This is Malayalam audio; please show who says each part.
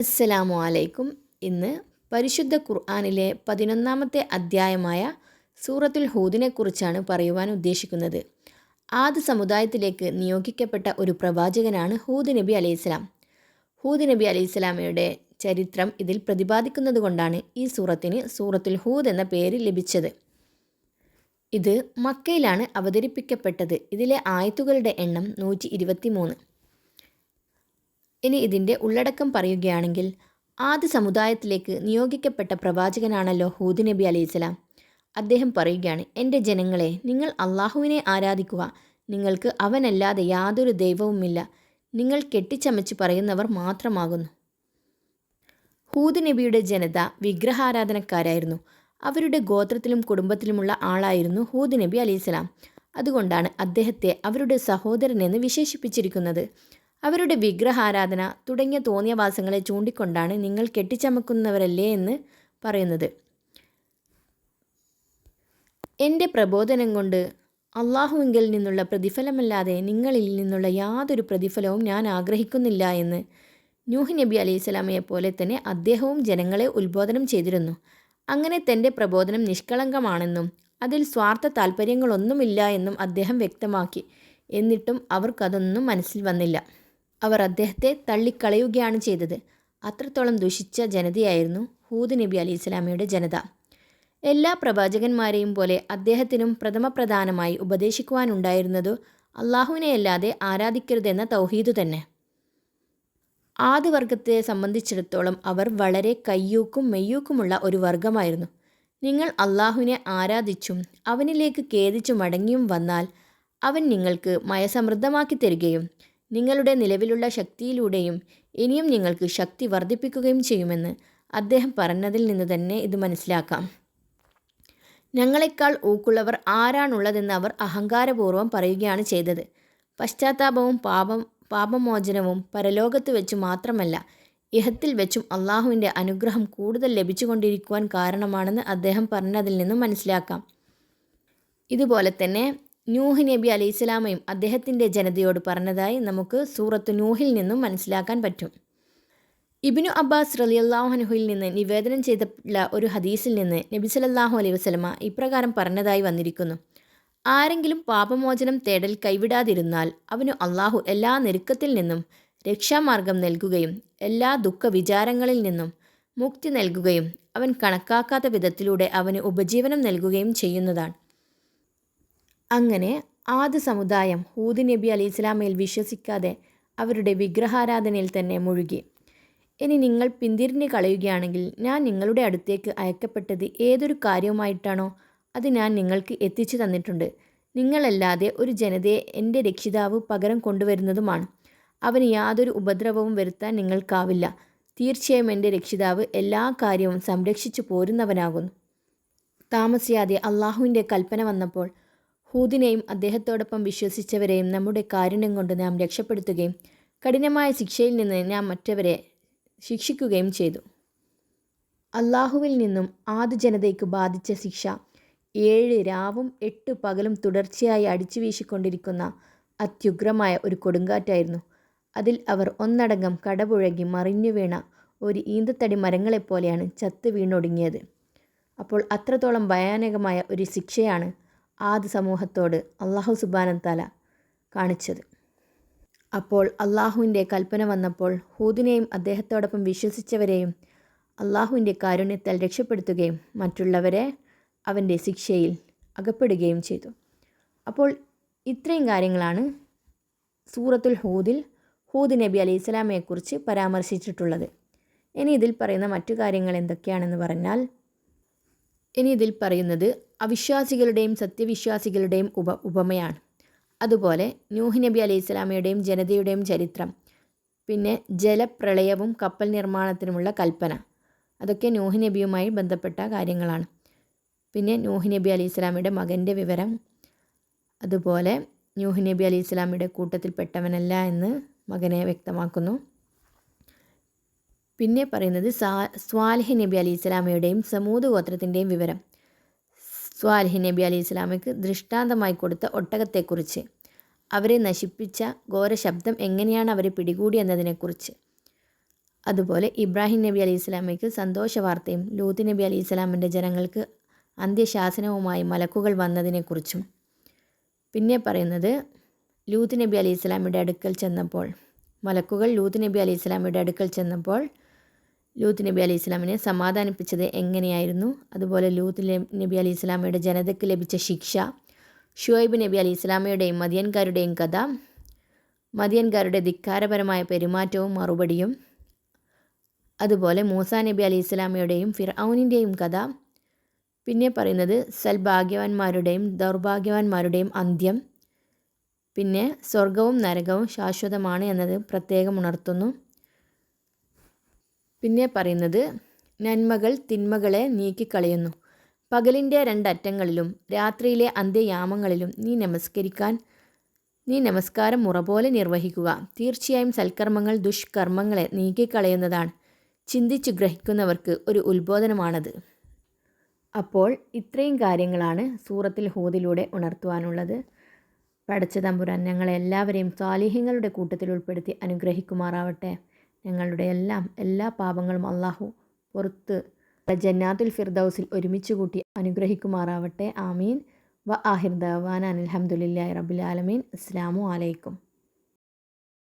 Speaker 1: അസ്സലാമു അലൈക്കും. ഇന്ന് പരിശുദ്ധ ഖുർആാനിലെ പതിനൊന്നാമത്തെ അധ്യായമായ സൂറത്തുൽ ഹൂദിനെക്കുറിച്ചാണ് പറയുവാൻ ഉദ്ദേശിക്കുന്നത്. ആദ് സമുദായത്തിലേക്ക് നിയോഗിക്കപ്പെട്ട ഒരു പ്രവാചകനാണ് ഹൂദ് നബി അലൈഹിസ്ലാം ഹൂദ് നബി അലൈഹിസ്ലാമയുടെ ചരിത്രം ഇതിൽ പ്രതിപാദിക്കുന്നത് കൊണ്ടാണ് ഈ സൂറത്തിന് സൂറത്തുൽ ഹൂദ് എന്ന പേര് ലഭിച്ചത്. ഇത് മക്കയിലാണ് അവതരിപ്പിക്കപ്പെട്ടത്. ഇതിലെ ആയത്തുകളുടെ എണ്ണം നൂറ്റി ഇനി ഇതിന്റെ ഉള്ളടക്കം പറയുകയാണെങ്കിൽ ആദ്യ സമുദായത്തിലേക്ക് നിയോഗിക്കപ്പെട്ട പ്രവാചകനാണല്ലോ ഹൂദ് നബി അലൈഹിസ്സലാം അദ്ദേഹം പറയുകയാണ് എന്റെ ജനങ്ങളെ നിങ്ങൾ അള്ളാഹുവിനെ ആരാധിക്കുക. നിങ്ങൾക്ക് അവനല്ലാതെ യാതൊരു ദൈവവുമില്ല. നിങ്ങൾ കെട്ടിച്ചമച്ച് പറയുന്നവർ മാത്രമാകുന്നു ഹൂദ് നബിയുടെ ജനത വിഗ്രഹാരാധനക്കാരായിരുന്നു. അവരുടെ ഗോത്രത്തിലും കുടുംബത്തിലുമുള്ള ആളായിരുന്നു ഹൂദ് നബി അലൈഹിസ്സലാം അതുകൊണ്ടാണ് അദ്ദേഹത്തെ അവരുടെ സഹോദരനെന്ന് വിശേഷിപ്പിച്ചിരിക്കുന്നത്. അവരുടെ വിഗ്രഹാരാധന തുടങ്ങിയ തോന്നിയവാസങ്ങളെ ചൂണ്ടിക്കൊണ്ടാണ് നിങ്ങൾ കെട്ടിച്ചമക്കുന്നവരല്ലേ എന്ന് പറയുന്നത്. എന്റെ പ്രബോധനം കൊണ്ട് അള്ളാഹുവിങ്കിൽ നിന്നുള്ള പ്രതിഫലമല്ലാതെ നിങ്ങളിൽ നിന്നുള്ള യാതൊരു പ്രതിഫലവും ഞാൻ ആഗ്രഹിക്കുന്നില്ല എന്ന് നൂഹ് നബി അലൈഹി സ്വലാമയെ പോലെ തന്നെ അദ്ദേഹവും ജനങ്ങളെ ഉത്ബോധനം ചെയ്തിരുന്നു. അങ്ങനെ തന്റെ പ്രബോധനം നിഷ്കളങ്കമാണെന്നും അതിൽ സ്വാർത്ഥ താല്പര്യങ്ങളൊന്നുമില്ല എന്നും അദ്ദേഹം വ്യക്തമാക്കി. എന്നിട്ടും അവർക്കതൊന്നും മനസ്സിൽ വന്നില്ല. അവർ അദ്ദേഹത്തെ തള്ളിക്കളയുകയാണ് ചെയ്തത്. അത്രത്തോളം ദുഷിച്ച ജനതയായിരുന്നു ഹൂദ് നബി അലി ഇസ്ലാമിയുടെ ജനത. എല്ലാ പ്രവാചകന്മാരെയും പോലെ അദ്ദേഹത്തിനും പ്രഥമ പ്രധാനമായി ഉപദേശിക്കുവാനുണ്ടായിരുന്നത് അള്ളാഹുവിനെയല്ലാതെ ആരാധിക്കരുതെന്ന തൗഹീദു തന്നെ. ആദ്യവർഗത്തെ സംബന്ധിച്ചിടത്തോളം അവർ വളരെ കയ്യൂക്കും മെയ്യൂക്കുമുള്ള ഒരു വർഗമായിരുന്നു. നിങ്ങൾ അള്ളാഹുവിനെ ആരാധിച്ചും അവനിലേക്ക് ഖേദിച്ചു മടങ്ങിയും വന്നാൽ അവൻ നിങ്ങൾക്ക് മയസമൃദ്ധമാക്കി തരികയും നിങ്ങളുടെ നിലവിലുള്ള ശക്തിയിലൂടെയും ഇനിയും നിങ്ങൾക്ക് ശക്തി വർദ്ധിപ്പിക്കുകയും ചെയ്യുമെന്ന് അദ്ദേഹം പറഞ്ഞതിൽ നിന്ന് തന്നെ ഇത് മനസ്സിലാക്കാം. ഞങ്ങളെക്കാൾ ഊക്കുള്ളവർ ആരാണുള്ളതെന്ന് അവർ അഹങ്കാരപൂർവം പറയുകയാണ് ചെയ്തത്. പശ്ചാത്താപവും പാപം പാപമോചനവും പരലോകത്ത് വെച്ചു മാത്രമല്ല ഇഹത്തിൽ വെച്ചും അള്ളാഹുവിന്റെ അനുഗ്രഹം കൂടുതൽ ലഭിച്ചുകൊണ്ടിരിക്കുവാൻ കാരണമാണെന്ന് അദ്ദേഹം പറഞ്ഞതിൽ നിന്നും മനസ്സിലാക്കാം. ഇതുപോലെ തന്നെ നൂഹ് നബി അലൈഹി സ്വലാമയും അദ്ദേഹത്തിന്റെ ജനതയോട് പറഞ്ഞതായി നമുക്ക് സൂറത്ത് നൂഹിൽ നിന്നും മനസ്സിലാക്കാൻ പറ്റും. ഇബിനു അബ്ബാസ് റലിയല്ലാഹുനുഹുയിൽ നിന്ന് നിവേദനം ചെയ്തിട്ടുള്ള ഒരു ഹദീസിൽ നിന്ന് നബി സലല്ലാഹു അലൈഹി വസ്ലമ ഇപ്രകാരം പറഞ്ഞതായി വന്നിരിക്കുന്നു. ആരെങ്കിലും പാപമോചനം തേടൽ കൈവിടാതിരുന്നാൽ അവനു അള്ളാഹു എല്ലാ നെരുക്കത്തിൽ നിന്നും രക്ഷാമാർഗം നൽകുകയും എല്ലാ ദുഃഖ വിചാരങ്ങളിൽ നിന്നും മുക്തി നൽകുകയും അവൻ കണക്കാക്കാത്ത വിധത്തിലൂടെ അവന് ഉപജീവനം നൽകുകയും ചെയ്യുന്നതാണ്. അങ്ങനെ ആദ്യ സമുദായം ഹൂദ് നബി അലി ഇസ്ലാമയിൽ വിശ്വസിക്കാതെ അവരുടെ വിഗ്രഹാരാധനയിൽ തന്നെ മുഴുകി. ഇനി നിങ്ങൾ പിന്തിരിഞ്ഞ് കളയുകയാണെങ്കിൽ ഞാൻ നിങ്ങളുടെ അടുത്തേക്ക് അയക്കപ്പെട്ടത് ഏതൊരു കാര്യവുമായിട്ടാണോ? അത് ഞാൻ നിങ്ങൾക്ക് എത്തിച്ചു തന്നിട്ടുണ്ട്. നിങ്ങളല്ലാതെ ഒരു ജനതയെ എന്റെ രക്ഷിതാവ് പകരം കൊണ്ടുവരുന്നതുമാണ്. അവന് യാതൊരു ഉപദ്രവവും വരുത്താൻ നിങ്ങൾക്കാവില്ല. തീർച്ചയായും എന്റെ രക്ഷിതാവ് എല്ലാ കാര്യവും സംരക്ഷിച്ചു പോരുന്നവനാകുന്നു. താമസിയാതെ അള്ളാഹുവിന്റെ കൽപ്പന വന്നപ്പോൾ ഹൂദിനെയും അദ്ദേഹത്തോടൊപ്പം വിശ്വസിച്ചവരെയും നമ്മുടെ കാരുണ്യം കൊണ്ട് നാം രക്ഷപ്പെടുത്തുകയും കഠിനമായ ശിക്ഷയിൽ നിന്ന് നാം മറ്റവരെ ശിക്ഷിക്കുകയും ചെയ്തു. അള്ളാഹുവിൽ നിന്നും ആദ്യ ജനതയ്ക്ക് ബാധിച്ച ശിക്ഷ ഏഴ് രാവും എട്ട് പകലും തുടർച്ചയായി അടിച്ചു വീശിക്കൊണ്ടിരിക്കുന്ന അത്യുഗ്രമായ ഒരു കൊടുങ്കാറ്റായിരുന്നു. അതിൽ അവർ ഒന്നടങ്കം കടപുഴകി മറിഞ്ഞു വീണ ഒരു ഈന്തത്തടി മരങ്ങളെപ്പോലെയാണ് ചത്ത് വീണൊടുങ്ങിയത്. അപ്പോൾ അത്രത്തോളം ഭയാനകമായ ഒരു ശിക്ഷയാണ് ആദ്യ സമൂഹത്തോട് അള്ളാഹു സുബാനൻ തല കാണിച്ചത്. അപ്പോൾ അള്ളാഹുവിന്റെ കൽപ്പന വന്നപ്പോൾ ഹൂദിനെയും അദ്ദേഹത്തോടൊപ്പം വിശ്വസിച്ചവരെയും അള്ളാഹുവിന്റെ കാരുണ്യത്താൽ രക്ഷപ്പെടുത്തുകയും മറ്റുള്ളവരെ അവന്റെ ശിക്ഷയിൽ അകപ്പെടുകയും ചെയ്തു. അപ്പോൾ ഇത്രയും കാര്യങ്ങളാണ് സൂറത്തുൽ ഹൂദിൽ ഹൂദ് നബി അലൈഹി സ്വലാമയെക്കുറിച്ച് പരാമർശിച്ചിട്ടുള്ളത്. ഇനി ഇതിൽ പറയുന്ന മറ്റു കാര്യങ്ങൾ എന്തൊക്കെയാണെന്ന് പറഞ്ഞാൽ ഇനി ഇതിൽ പറയുന്നത് അവിശ്വാസികളുടെയും സത്യവിശ്വാസികളുടെയും ഉപ ഉപമയാണ്. അതുപോലെ നൂഹ് നബി അലൈഹി സ്വലാമയുടെയും ജനതയുടെയും ചരിത്രം പിന്നെ ജലപ്രളയവും കപ്പൽ നിർമ്മാണത്തിനുമുള്ള കൽപ്പന. അതൊക്കെ നൂഹ് നബിയുമായി ബന്ധപ്പെട്ട കാര്യങ്ങളാണ്. പിന്നെ നൂഹ് നബി അലൈഹി സ്വലാമയുടെ മകന്റെ വിവരം അതുപോലെ നൂഹ് നബി അലൈഹി സ്വലാമിയുടെ കൂട്ടത്തിൽപ്പെട്ടവനല്ല എന്ന് മകനെ വ്യക്തമാക്കുന്നു. പിന്നെ പറയുന്നത് സാ സ്വാലിഹ് നബി അലൈഹി സ്വലാമയുടെയും സമൂത് ഗോത്രത്തിന്റെയും വിവരം. സ്വാലിഹ് നബി അലി ഇസ്ലാമിക്ക് ദൃഷ്ടാന്തമായി കൊടുത്ത ഒട്ടകത്തെക്കുറിച്ച്. അവരെ നശിപ്പിച്ച ഘോര ശബ്ദം എങ്ങനെയാണ് അവരെ പിടികൂടി എന്നതിനെക്കുറിച്ച് അതുപോലെ ഇബ്രാഹിം നബി അലി ഇസ്ലാമിക്ക് സന്തോഷ വാർത്തയും ലൂത്ത് നബി അലി ഇസ്ലാമിന്റെ ജനങ്ങൾക്ക് അന്ത്യശാസനവുമായി മലക്കുകൾ വന്നതിനെക്കുറിച്ചും. പിന്നെ പറയുന്നത് ലൂത്ത് നബി അലി ഇസ്ലാമിയുടെ അടുക്കൽ ചെന്നപ്പോൾ മലക്കുകൾ ലൂത്ത് നബി അലി ഇസ്ലാമിയുടെ അടുക്കൽ ചെന്നപ്പോൾ ലൂത്ത് നബി അലൈഹി സ്വലാമിനെ സമാധാനിപ്പിച്ചത് എങ്ങനെയായിരുന്നു? അതുപോലെ ലൂത്ത് നബി അലൈഹി സ്വലാമയുടെ ജനതയ്ക്ക് ലഭിച്ച ശിക്ഷ ഷുഹൈബ് നബി അലൈഹി സ്വലാമയുടെയും മദിയൻകാരുടെയും കഥ മദിയൻകാരുടെ ധിക്കാരപരമായ പെരുമാറ്റവും മറുപടിയും അതുപോലെ മൂസ നബി അലൈഹി സ്വലാമയുടെയും ഫിർഔനിന്റെയും കഥ പിന്നെ പറയുന്നത് സൽഭാഗ്യവാന്മാരുടെയും ദൗർഭാഗ്യവാന്മാരുടെയും അന്ത്യം പിന്നെ സ്വർഗവും നരകവും ശാശ്വതമാണ് എന്നത് പ്രത്യേകം ഉണർത്തുന്നു. പിന്നെ പറയുന്നത് നന്മകൾ തിന്മകളെ നീക്കിക്കളയുന്നു. പകലിന്റെ രണ്ടറ്റങ്ങളിലും രാത്രിയിലെ അന്ത്യയാമങ്ങളിലും നീ നമസ്കരിക്കാൻ നീ നമസ്കാരം മുറപോലെ നിർവഹിക്കുക. തീർച്ചയായും സൽക്കർമ്മങ്ങൾ ദുഷ്കർമ്മങ്ങളെ നീക്കിക്കളയുന്നതാണ്. ചിന്തിച്ചു ഗ്രഹിക്കുന്നവർക്ക് ഒരു ഉത്ബോധനമാണത്. അപ്പോൾ ഇത്രയും കാര്യങ്ങളാണ് സൂറത്തിൽ ഹോദിലൂടെ ഉണർത്തുവാനുള്ളത്. പടച്ച തമ്പുരാൻ ഞങ്ങളെല്ലാവരെയും സ്വാലിഹ്യങ്ങളുടെ കൂട്ടത്തിൽ ഉൾപ്പെടുത്തി അനുഗ്രഹിക്കുമാറാവട്ടെ. ഞങ്ങളുടെ എല്ലാം എല്ലാ പാപങ്ങളും അള്ളാഹു പുറത്ത് ജന്നാത്തുൽ ഫിർദൌസിൽ ഒരുമിച്ച് കൂട്ടി അനുഗ്രഹിക്കുമാറാവട്ടെ. ആമീൻ. വ ആഹിർ ദവാൻ അലഹമുല്ലാ റബുലാലമീൻ അസ്സാമു അലൈക്കും.